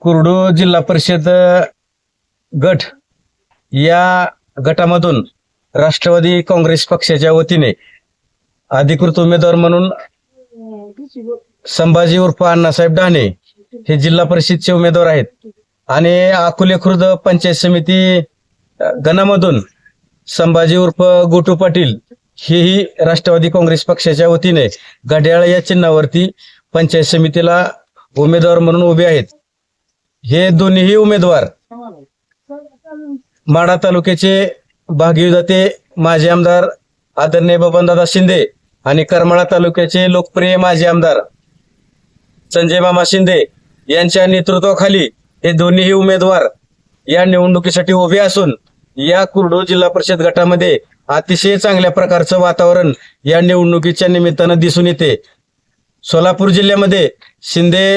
कुर्डू जिल्हा परिषद गट या गटामधून राष्ट्रवादी काँग्रेस पक्षाच्या वतीने अधिकृत उमेदवार म्हणून संभाजी उर्फ अण्णासाहेब डाणे हे जिल्हा परिषदचे उमेदवार आहेत. आणि अकोले खुर्द पंचायत समिती गणामधून संभाजी उर्फ गोटू पाटील हेही राष्ट्रवादी काँग्रेस पक्षाच्या वतीने घड्याळ या चिन्हावरती पंचायत समितीला उमेदवार म्हणून उभे आहेत. हे दोन्हीही उमेदवार माढा तालुक्याचे भागीदाते माजी आमदार आदरणीय बबनदादा शिंदे आणि करमाळा तालुक्याचे लोकप्रिय माजी आमदार संजय मामा शिंदे यांच्या नेतृत्वाखाली हे दोन्हीही उमेदवार या निवडणुकीसाठी उभे असून या कुर्डू जिल्हा परिषद गटामध्ये अतिशय चांगल्या प्रकारचं वातावरण या निवडणुकीच्या निमित्तानं दिसून येते. सोलापूर जिल्ह्यामध्ये शिंदे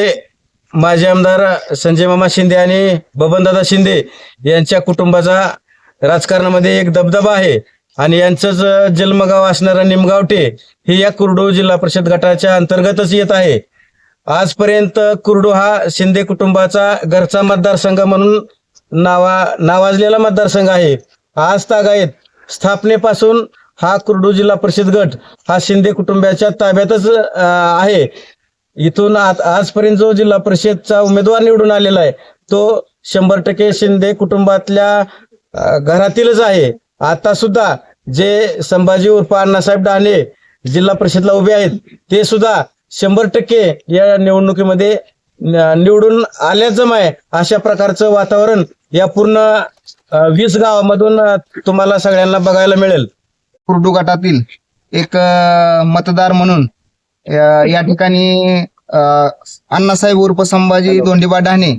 माजी आमदार संजय मामा शिंदे आणि बबनदादा शिंदे यांच्या कुटुंबाचा राजकारणामध्ये एक दबदबा आहे. आणि यांचंच जन्मगाव असणारं निमगावटे हे या कुर्डू जिल्हा परिषद गटाच्या अंतर्गतच येत आहे. आजपर्यंत कुर्डू हा शिंदे कुटुंबाचा घरचा मतदारसंघ म्हणून नावा नावाजलेला मतदारसंघ आहे. आज तागायत स्थापनेपासून हा कुर्डू जिल्हा परिषद गट हा शिंदे कुटुंबाच्या ताब्यातच आहे. इथून आज आजपर्यंत जो जिल्हा परिषदचा उमेदवार निवडून आलेला आहे तो शंभर टक्के शिंदे कुटुंबातल्या घरातीलच आहे. आता सुद्धा जे संभाजी उर्फ अण्णासाहेब डाणे जिल्हा परिषदला उभे आहेत ते सुद्धा शंभर टक्के या निवडणुकीमध्ये निवडून आल्याचं आहे. अशा प्रकारचं वातावरण या पूर्ण वीस गावामधून तुम्हाला सगळ्यांना बघायला मिळेल. कुर्डू गटातील एक मतदार म्हणून अ, या ठिकाणी अ, अण्णासाहेब उर्फ संभाजी दोंडीबा डाणे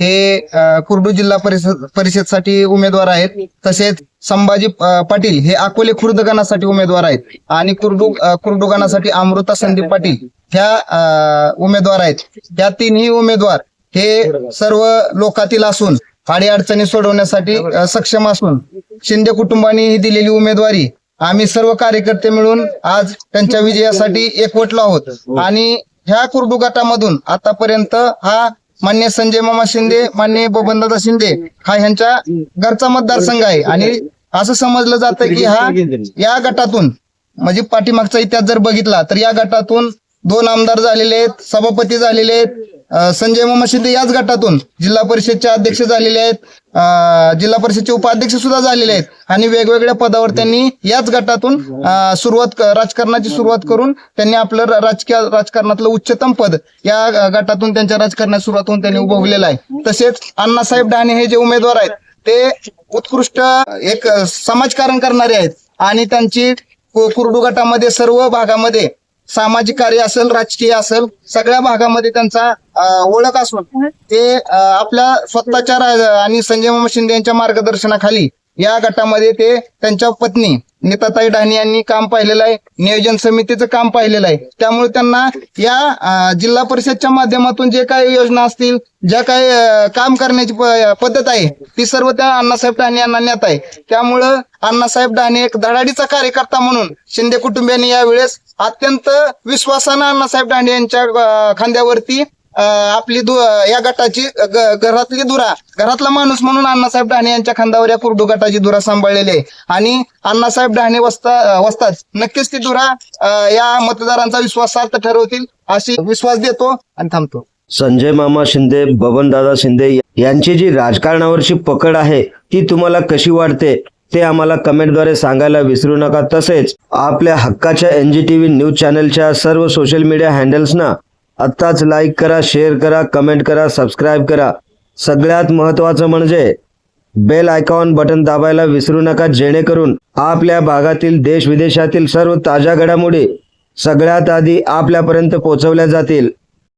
हे अ, कुर्डू जिल्हा परिषद परिषदसाठी उमेदवार आहेत. तसेच संभाजी अ, पाटील हे अकोले खुर्द गणासाठी उमेदवार आहेत. आणि कुर्डू अ, कुर्डू गणासाठी अमृता संदीप पाटील ह्या अ, उमेदवार आहेत. त्या तिन्ही उमेदवार हे सर्व लोकातील असून अडीअडचणी सोडवण्यासाठी अ, सक्षम असून शिंदे कुटुंबाने ही दिलेली उमेदवारी आम्ही सर्व कार्यकर्ते मिळून आज त्यांच्या विजयासाठी एकवटलो आहोत. आणि ह्या कुर्डू गटामधून आतापर्यंत हा मान्य संजय मामा शिंदे मान्य बबनदादा शिंदे हा ह्यांच्या घरचा मतदारसंघ आहे. आणि असं समजलं जातं की हा या गटातून म्हणजे पाठीमागचा इतिहास जर बघितला तर या गटातून दोन आमदार झालेले आहेत सभापती झालेले आहेत संजय मामा शिंदे याच गटातून जिल्हा परिषदचे अध्यक्ष झालेले आहेत. जिल्हा परिषदचे उपाध्यक्ष सुद्धा झालेले आहेत. आणि वेगवेगळ्या पदावर त्यांनी याच गटातून सुरुवात राजकारणाची सुरुवात करून त्यांनी आपलं राजकीय राजकारणातलं उच्चतम पद या गटातून त्यांच्या राजकारणात सुरुवात होऊन त्यांनी उभवलेलं आहे. तसेच अण्णासाहेब डाणे हे जे उमेदवार आहेत ते उत्कृष्ट एक समाजकारण करणारे आहेत. आणि त्यांची कुरडू गटामध्ये सर्व भागामध्ये सामाजिक कार्य असेल राजकीय असेल सगळ्या भागामध्ये त्यांचा ओळख असून ते आपल्या स्वतःच्या आणि संजय मामा शिंदे यांच्या मार्गदर्शनाखाली या गटामध्ये ते त्यांच्या पत्नी नीताताई डहाणे यांनी काम पाहिलेलं आहे नियोजन समितीचं काम पाहिलेलं आहे. त्यामुळे त्यांना या जिल्हा परिषदच्या माध्यमातून जे काही योजना असतील ज्या काही काम करण्याची प- पद्धत आहे ती सर्व त्या अण्णासाहेब डहाणे यांना ज्ञात आहे. त्यामुळं अण्णासाहेब डहाणे एक धडाडीचा कार्यकर्ता म्हणून शिंदे कुटुंबियांनी यावेळेस अत्यंत विश्वासानं अण्णासाहेब दांडे यांच्या खांद्यावरती आपली दु- या गटाची घरातली धुरा घरातला माणूस म्हणून अण्णासाहेब डाणे यांच्या खांद्यावर या कुर्डू गटाची धुरा सांभाळलेली आहे. आणि अण्णासाहेब डहाणे वसता वसताच नक्कीच ती धुरा या मतदारांचा विश्वासार्थ ठरवतील अशी विश्वास देतो आणि थांबतो. संजय मामा शिंदे बबनदादा शिंदे यांची जी राजकारणावरची पकड आहे ती तुम्हाला कशी वाटते? ते आम्हाला कमेंटद्वारे सांगायला विसरू नका. तसेच आपल्या हक्काच्या N G T V news चॅनलच्या सर्व सोशल मीडिया हँडल्सना आत्ताच लाईक करा शेअर करा कमेंट करा सबस्क्राईब करा. सगळ्यात महत्त्वाचं म्हणजे बेल आयकॉन बटन दाबायला विसरू नका जेणेकरून आपल्या भागातील देश विदेशातील सर्व ताज्या घडामोडी सगळ्यात आधी आपल्यापर्यंत पोहोचवल्या जातील.